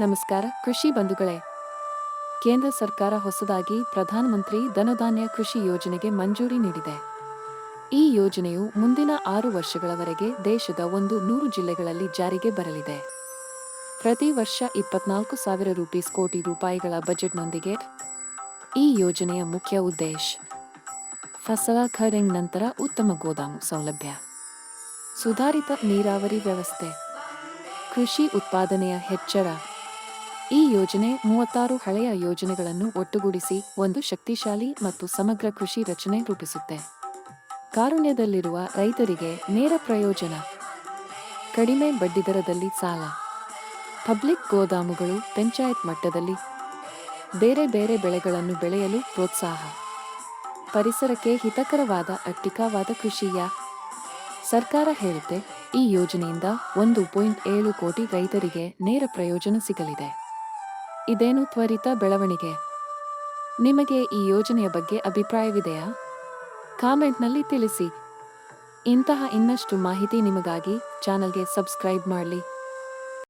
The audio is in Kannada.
ನಮಸ್ಕಾರ, ಕೃಷಿ ಬಂಧುಗಳೇ. ಕೇಂದ್ರ ಸರ್ಕಾರ ಹೊಸದಾಗಿ ಪ್ರಧಾನಮಂತ್ರಿ ಧನಧಾನ್ಯ ಕೃಷಿ ಯೋಜನೆಗೆ ಮಂಜೂರಿ ನೀಡಿದೆ. ಈ ಯೋಜನೆಯು ಮುಂದಿನ ಆರು ವರ್ಷಗಳವರೆಗೆ ದೇಶದ ಒಂದು ನೂರು ಜಿಲ್ಲೆಗಳಲ್ಲಿ ಜಾರಿಗೆ ಬರಲಿದೆ. ಪ್ರತಿ ವರ್ಷ ಇಪ್ಪತ್ನಾಲ್ಕು ಸಾವಿರ ರೂಪೀಸ್ ಕೋಟಿ ರೂಪಾಯಿಗಳ ಬಜೆಟ್ನೊಂದಿಗೆ ಈ ಯೋಜನೆಯ ಮುಖ್ಯ ಉದ್ದೇಶ, ಫಸಲ ಖರೆಂಗ್ ನಂತರ ಉತ್ತಮ ಗೋದಾಮು ಸೌಲಭ್ಯ, ಸುಧಾರಿತ ನೀರಾವರಿ ವ್ಯವಸ್ಥೆ, ಕೃಷಿ ಉತ್ಪಾದನೆಯ ಹೆಚ್ಚಳ ಈ ಯೋಜನೆ ಮೂವತ್ತಾರು ಹಳೆಯ ಯೋಜನೆಗಳನ್ನು ಒಟ್ಟುಗೂಡಿಸಿ ಒಂದು ಶಕ್ತಿಶಾಲಿ ಮತ್ತು ಸಮಗ್ರ ಕೃಷಿ ರಚನೆ ರೂಪಿಸುತ್ತೆ. ಕಾರುಣ್ಯದಲ್ಲಿರುವ ರೈತರಿಗೆ ನೇರ ಪ್ರಯೋಜನ. ಕಡಿಮೆ ಬಡ್ಡಿದರದಲ್ಲಿ ಸಾಲ. ಪಬ್ಲಿಕ್ ಗೋದಾಮುಗಳು ಪಂಚಾಯತ್ ಮಟ್ಟದಲ್ಲಿ ಬೇರೆ ಬೇರೆ ಬೆಳೆಗಳನ್ನು ಬೆಳೆಯಲು ಪ್ರೋತ್ಸಾಹ. ಪರಿಸರಕ್ಕೆ ಹಿತಕರವಾದ ಅಟ್ಟಿಕವಾದ ಕೃಷಿಯ ಸರ್ಕಾರ ಹೇಳುತ್ತೆ, ಈ ಯೋಜನೆಯಿಂದ ಒಂದು ಪಾಯಿಂಟ್ ಏಳು ಕೋಟಿ ರೈತರಿಗೆ ನೇರ ಪ್ರಯೋಜನ ಸಿಗಲಿದೆ. ಇದೇನು ತ್ವರಿತ ಬೆಳವಣಿಗೆ? ನಿಮಗೆ ಈ ಯೋಜನೆಯ ಬಗ್ಗೆ ಅಭಿಪ್ರಾಯವಿದೆಯಾ? ಕಾಮೆಂಟ್ನಲ್ಲಿ ತಿಳಿಸಿ. ಇಂತಹ ಇನ್ನಷ್ಟು ಮಾಹಿತಿ ನಿಮಗಾಗಿ ಚಾನಲ್ಗೆ ಸಬ್ಸ್ಕ್ರೈಬ್ ಮಾಡಲಿ.